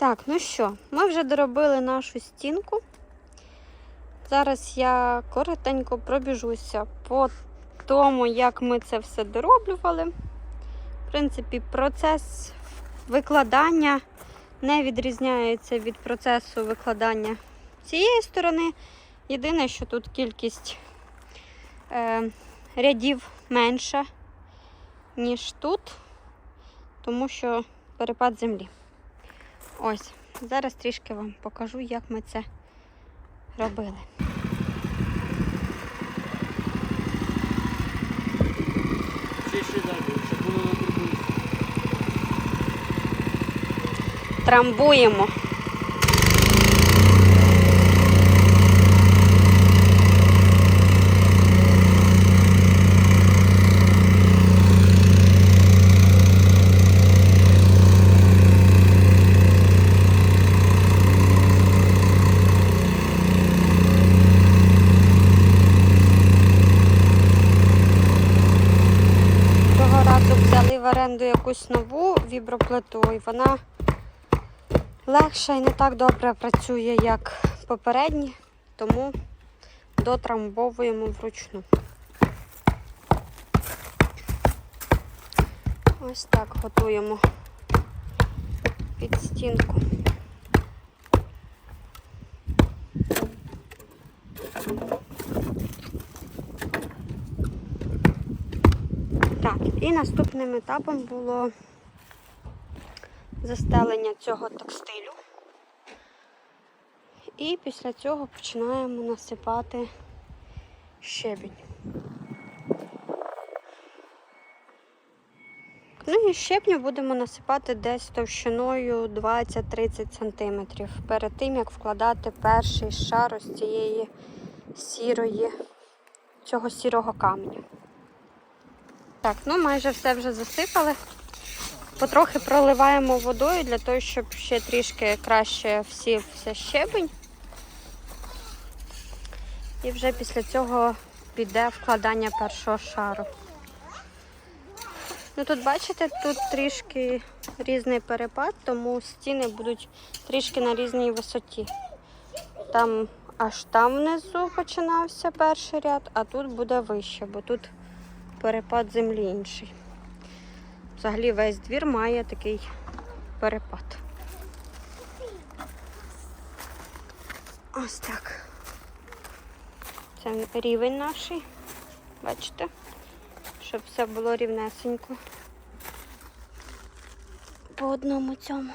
Так, ну що, ми вже доробили нашу стінку. Зараз я коротенько пробіжуся по тому, як ми це все дороблювали. В принципі, процес викладання не відрізняється від процесу викладання цієї сторони. Єдине, що тут кількість е, рядів менша, ніж тут, тому що перепад землі. Ось, зараз трішки вам покажу, як ми це робили. Трамбуємо. Цього разу взяли в оренду якусь нову віброплиту, і вона легша і не так добре працює, як попередні, тому дотрамбовуємо вручну. Ось так готуємо під стінку. Так, і наступним етапом було застелення цього текстилю. І після цього починаємо насипати щебінь. Ну і щебню будемо насипати десь товщиною 20-30 см перед тим, як вкладати перший шар ось цієї сірої, цього сірого каменю. Так, ну майже все вже засипали. Потрохи проливаємо водою для того, щоб ще трішки краще всівся щебень. І вже після цього піде вкладання першого шару. Ну тут бачите, тут трішки різний перепад, тому стіни будуть трішки на різній висоті. Там аж там внизу починався перший ряд, а тут буде вище, бо тут перепад землі інший. Взагалі весь двір має такий перепад. Ось так. Це рівень наш. Бачите? Щоб все було рівнесенько. По одному цьому.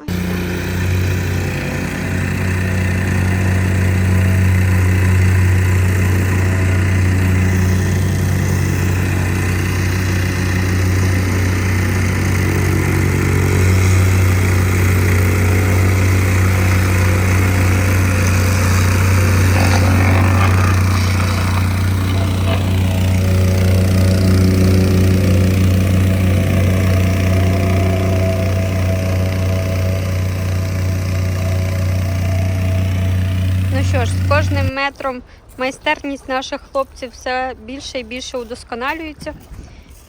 Ось так. Ну що ж, з кожним метром майстерність наших хлопців все більше і більше удосконалюється.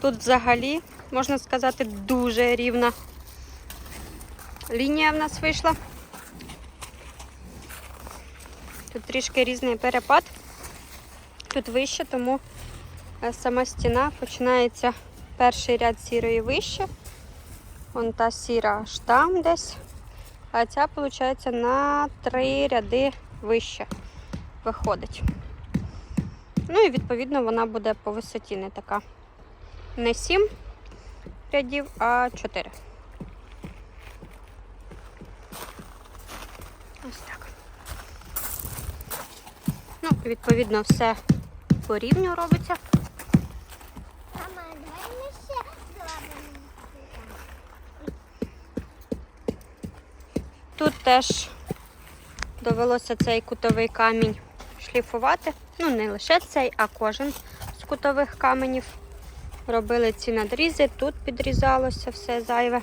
Тут взагалі, можна сказати, дуже рівна лінія в нас вийшла. Тут трішки різний перепад. Тут вище, тому е, сама стіна починається перший ряд сірої вище. Вон та сіра аж там десь. А ця, виходить, на три ряди вище виходить. Ну і відповідно вона буде по висоті не така. Не 7 рядів, а 4. Ось так. Ну, відповідно, все по рівню робиться. Мама, давай ще зробимо. Тут теж довелося цей кутовий камінь шліфувати. Ну, не лише цей, а кожен з кутових каменів. Робили ці надрізи, тут підрізалося все зайве.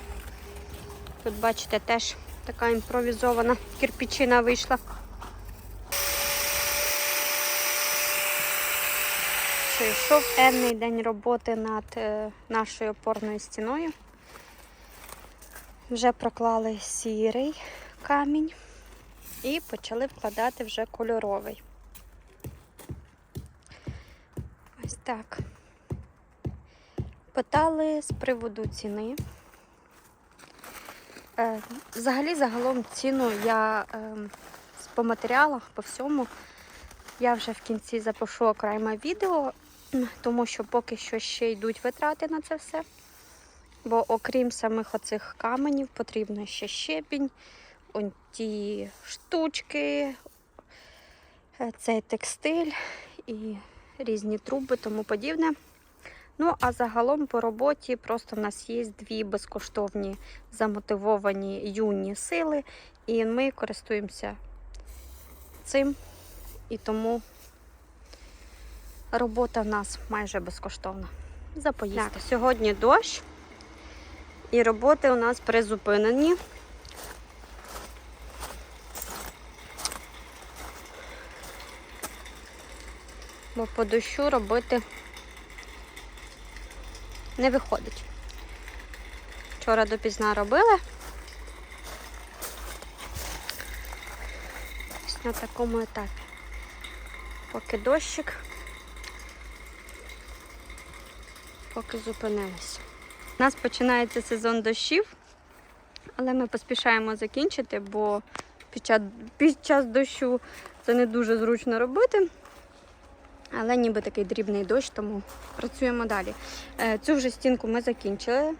Тут, бачите, теж така імпровізована кирпічина вийшла. Йшов енний день роботи над е, нашою опорною стіною. Вже проклали сірий камінь і почали вкладати вже кольоровий. Так. Питали з приводу ціни. Е, Взагалі, загалом ціну я е, по матеріалах, по всьому, я вже в кінці запишу окреме відео, тому що поки що ще йдуть витрати на це все. Бо окрім самих оцих каменів, потрібно ще щебінь, ті штучки, е, цей текстиль і різні труби, тому подібне. Ну, а загалом по роботі просто в нас є дві безкоштовні замотивовані юні сили, і ми користуємося цим. І тому робота в нас майже безкоштовна. За поїздку. Сьогодні дощ, і роботи у нас призупинені. Бо по дощу робити не виходить. Вчора допізна робили. Ось на такому етапі. Поки дощик, поки зупинилися. У нас починається сезон дощів, але ми поспішаємо закінчити, бо під час, під час дощу це не дуже зручно робити. Але ніби такий дрібний дощ, тому працюємо далі. Е, Цю вже стінку ми закінчили.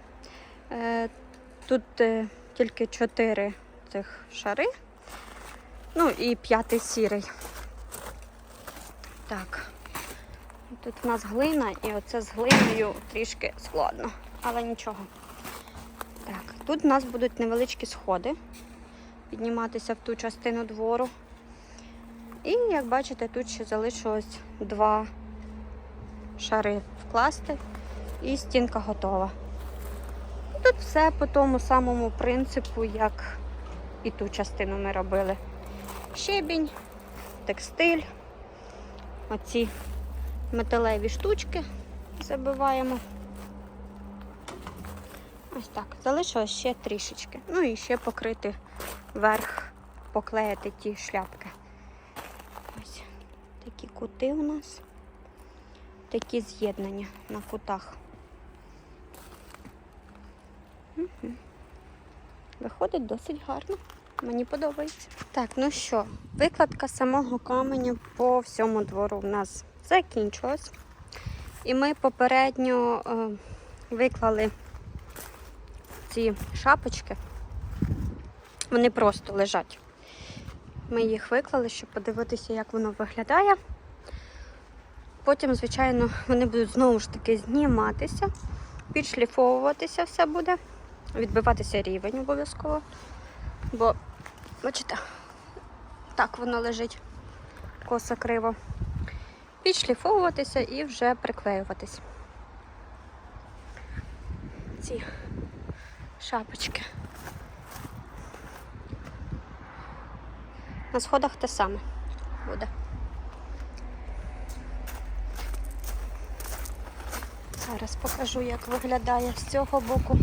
Е, Тут е, тільки чотири цих шари. Ну і п'ятий сірий. Так. Тут в нас глина, і оце з глиною трішки складно, але нічого. Так, тут в нас будуть невеличкі сходи підніматися в ту частину двору. І як бачите, тут ще залишилось два шари вкласти, і стінка готова. Тут все по тому самому принципу, як і ту частину ми робили. Щебінь, текстиль, оці металеві штучки забиваємо. Ось так. Залишилось ще трішечки. Ну і ще покрити верх, поклеїти ті шляпки. Такі кути у нас, такі з'єднання на кутах. Мгм. Виходить досить гарно. Мені подобається. Так, ну що, викладка самого каменя по всьому двору в нас закінчилась. І ми попередньо е, виклали ці шапочки. Вони просто лежать. Ми їх виклали, щоб подивитися, як воно виглядає. Потім, звичайно, вони будуть знову ж таки зніматися, підшліфовуватися все буде, відбиватися рівень обов'язково. Бо, бачите, так воно лежить косо криво. Підшліфовуватися і вже приклеюватись. Ці шапочки. На сходах те саме буде. Зараз покажу, як виглядає з цього боку.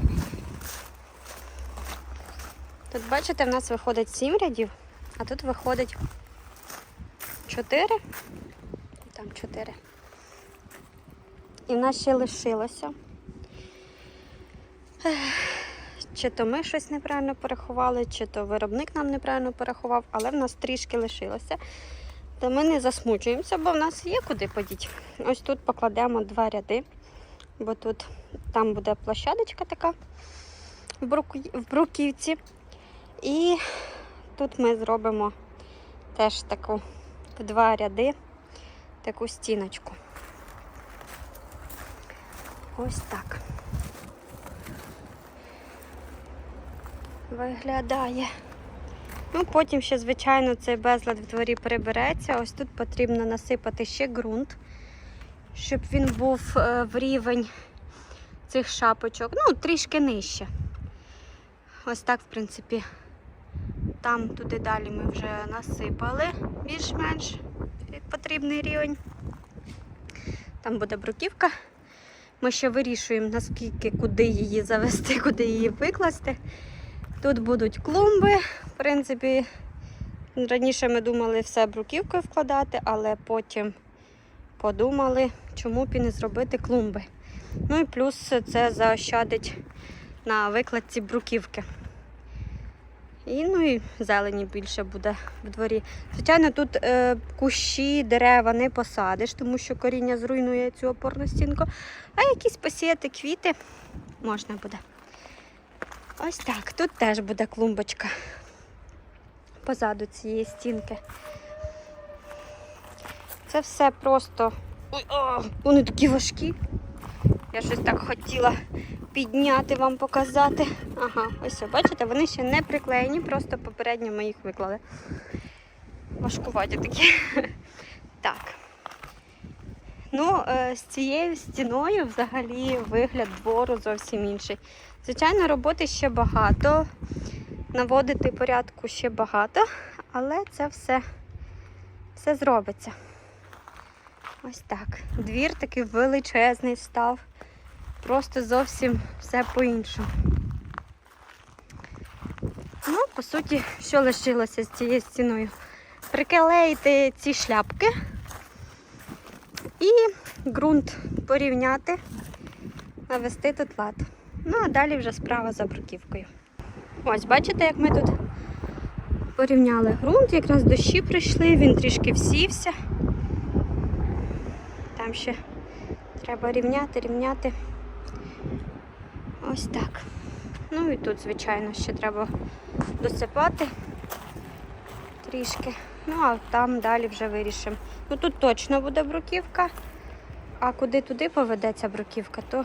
Тут, бачите, в нас виходить 7 рядів, а тут виходить 4. І там 4. І в нас ще лишилося. Чи то ми щось неправильно порахували, чи то виробник нам неправильно порахував, але в нас трішки лишилося. То ми не засмучуємося, бо в нас є куди подіти. Ось тут покладемо два ряди, бо тут там буде площадочка така в в бруківці. І тут ми зробимо теж таку в два ряди таку стіночку. Ось так. Виглядає. Ну, потім ще, звичайно, цей безлад в дворі прибереться. Ось тут потрібно насипати ще ґрунт, щоб він був е, в рівень цих шапочок. Ну, трішки нижче. Ось так, в принципі, там туди далі ми вже насипали більш-менш потрібний рівень. Там буде бруківка. Ми ще вирішуємо, наскільки, куди її завести, куди її викласти. Тут будуть клумби. В принципі, раніше ми думали все бруківкою вкладати, але потім подумали, чому б і не зробити клумби. Ну і плюс це заощадить на викладці бруківки. І, ну і зелені більше буде в дворі. Звичайно, тут е, кущі, дерева не посадиш, тому що коріння зруйнує цю опорну стінку. А якісь посіяти квіти можна буде. Ось так. Тут теж буде клумбочка позаду цієї стінки. Це все просто. Ой, о, вони такі важкі. Я щось так хотіла підняти вам показати. Ага, ось бачите, вони ще не приклеєні, просто попередньо ми їх виклали. Важкуваті такі. Ну, е, з цією стіною взагалі вигляд двору зовсім інший. Звичайно, роботи ще багато, наводити порядку ще багато, але це все, все зробиться. Ось так. Двір такий величезний став. Просто зовсім все по-іншому. Ну, по суті, що лишилося з цією стіною? Приклеїти ці шляпки і ґрунт порівняти, навести тут лад. Ну, а далі вже справа за бруківкою. Ось, бачите, як ми тут порівняли ґрунт, якраз дощі прийшли, він трішки всівся. Там ще треба рівняти, рівняти. Ось так. Ну і тут, звичайно, ще треба досипати трішки. Ну, а там далі вже вирішимо. Ну тут точно буде бруківка, а куди туди поведеться бруківка, то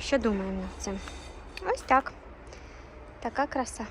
ще думаємо над цим. Ось так. Така краса.